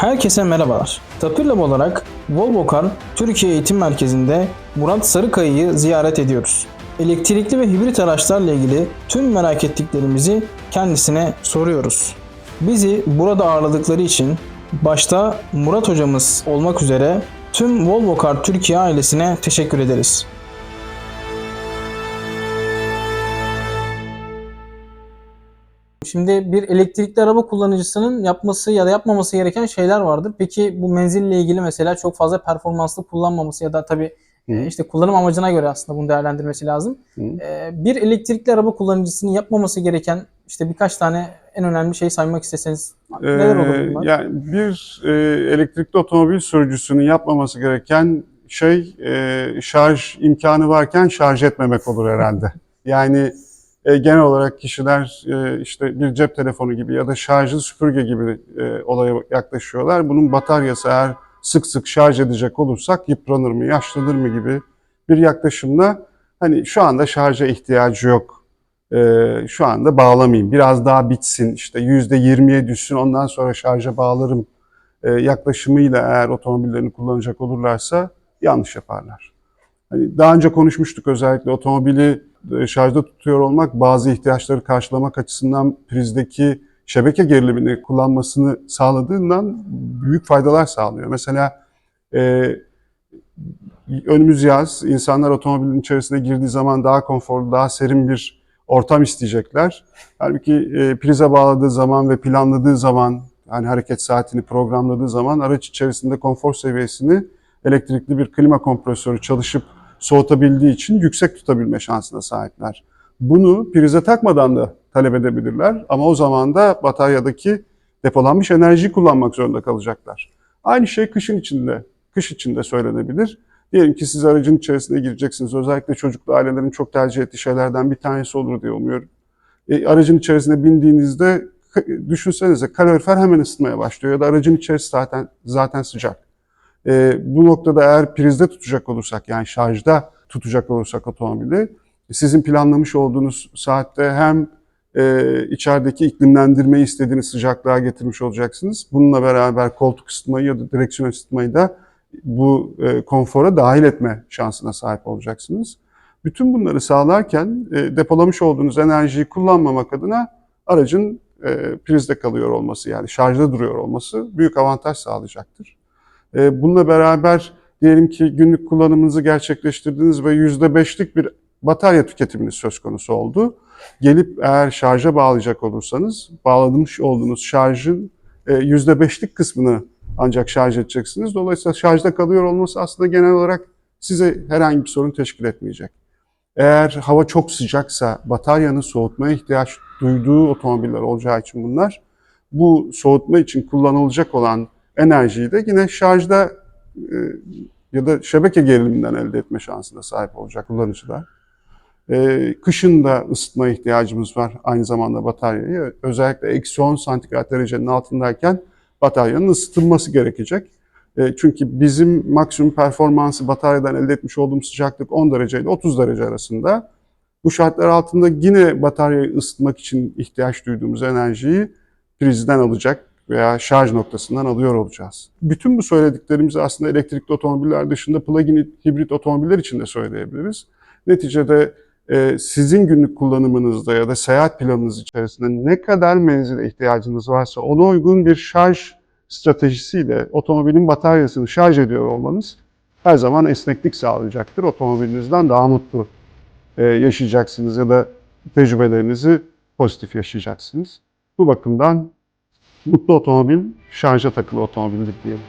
Herkese merhabalar. Tapirlab olarak Volvo Car Türkiye Eğitim Merkezi'nde Murat Sarıkaya'yı ziyaret ediyoruz. Elektrikli ve hibrit araçlarla ilgili tüm merak ettiklerimizi kendisine soruyoruz. Bizi burada ağırladıkları için başta Murat hocamız olmak üzere tüm Volvo Car Türkiye ailesine teşekkür ederiz. Şimdi bir elektrikli araba kullanıcısının yapması ya da yapmaması gereken şeyler vardır. Peki bu menzille ilgili mesela çok fazla performanslı kullanmaması ya da tabii e, işte kullanım amacına göre aslında bunu değerlendirmesi lazım. Hı. E, Bir elektrikli araba kullanıcısının yapmaması gereken işte birkaç tane en önemli şey saymak isteseniz neler olur Ee, bunlar? Yani bir e, elektrikli otomobil sürücüsünün yapmaması gereken şey e, şarj imkanı varken şarj etmemek olur herhalde. Yani e, genel olarak kişiler e, işte bir cep telefonu gibi ya da şarjlı süpürge gibi e, olaya yaklaşıyorlar. Bunun bataryası eğer sık sık şarj edecek olursak yıpranır mı, yaşlanır mı gibi bir yaklaşımla hani şu anda şarja ihtiyacı yok. Ee, şu anda bağlamayayım. Biraz daha bitsin, işte yüzde yirmiye düşsün, ondan sonra şarja bağlarım e, yaklaşımıyla eğer otomobillerini kullanacak olurlarsa yanlış yaparlar. Hani daha önce konuşmuştuk özellikle otomobili e, şarjda tutuyor olmak bazı ihtiyaçları karşılamak açısından prizdeki şebeke gerilimini kullanmasını sağladığından büyük faydalar sağlıyor. Mesela e, önümüz yaz, insanlar otomobilin içerisine girdiği zaman daha konforlu, daha serin bir ortam isteyecekler. Halbuki e, prize bağladığı zaman ve planladığı zaman, yani hareket saatini programladığı zaman araç içerisinde konfor seviyesini elektrikli bir klima kompresörü çalışıp soğutabildiği için yüksek tutabilme şansına sahipler. Bunu prize takmadan da talep edebilirler ama o zaman da bataryadaki depolanmış enerjiyi kullanmak zorunda kalacaklar. Aynı şey kışın içinde, kış içinde söylenebilir. Diyelim ki siz aracın içerisine gireceksiniz. Özellikle çocuklu ailelerin çok tercih ettiği şeylerden bir tanesi olur diye umuyorum. E, aracın içerisine bindiğinizde düşünsenize kalorifer hemen ısıtmaya başlıyor ya da aracın içerisi zaten zaten sıcak. E, bu noktada eğer prizde tutacak olursak yani şarjda tutacak olursak otomobili sizin planlamış olduğunuz saatte hem e, içerideki iklimlendirmeyi istediğiniz sıcaklığa getirmiş olacaksınız. Bununla beraber koltuk ısıtmayı ya da direksiyon ısıtmayı da bu e, konfora dahil etme şansına sahip olacaksınız. Bütün bunları sağlarken e, depolamış olduğunuz enerjiyi kullanmamak adına aracın e, prizde kalıyor olması yani şarjda duruyor olması büyük avantaj sağlayacaktır. E, bununla beraber diyelim ki günlük kullanımınızı gerçekleştirdiniz ve %5'lik bir batarya tüketiminiz söz konusu oldu. Gelip eğer şarja bağlayacak olursanız bağlamış olduğunuz şarjın e, %5'lik kısmını ancak şarj edeceksiniz. Dolayısıyla şarjda kalıyor olması aslında genel olarak size herhangi bir sorun teşkil etmeyecek. Eğer hava çok sıcaksa bataryanın soğutmaya ihtiyaç duyduğu otomobiller olacağı için bunlar bu soğutma için kullanılacak olan enerjiyi de yine şarjda e, ya da şebeke geriliminden elde etme şansına sahip olacak kullanıcılar. E, kışın da ısıtma ihtiyacımız var aynı zamanda bataryayı. Özellikle eksi 10 santigrat derecenin altındayken bataryanın ısıtılması gerekecek. E, çünkü bizim maksimum performansı bataryadan elde etmiş olduğumuz sıcaklık 10 derece ile 30 derece arasında. Bu şartlar altında yine bataryayı ısıtmak için ihtiyaç duyduğumuz enerjiyi prizden alacak veya şarj noktasından alıyor olacağız. Bütün bu söylediklerimizi aslında elektrikli otomobiller dışında plug-in hibrit otomobiller için de söyleyebiliriz. Neticede e, sizin günlük kullanımınızda ya da seyahat planınız içerisinde ne kadar menzile ihtiyacınız varsa ona uygun bir şarj stratejisiyle otomobilin bataryasını şarj ediyor olmanız her zaman esneklik sağlayacaktır. Otomobilinizden daha mutlu e, yaşayacaksınız ya da tecrübelerinizi pozitif yaşayacaksınız. Bu bakımdan mutlu otomobil şarja takılı otomobildir diyelim.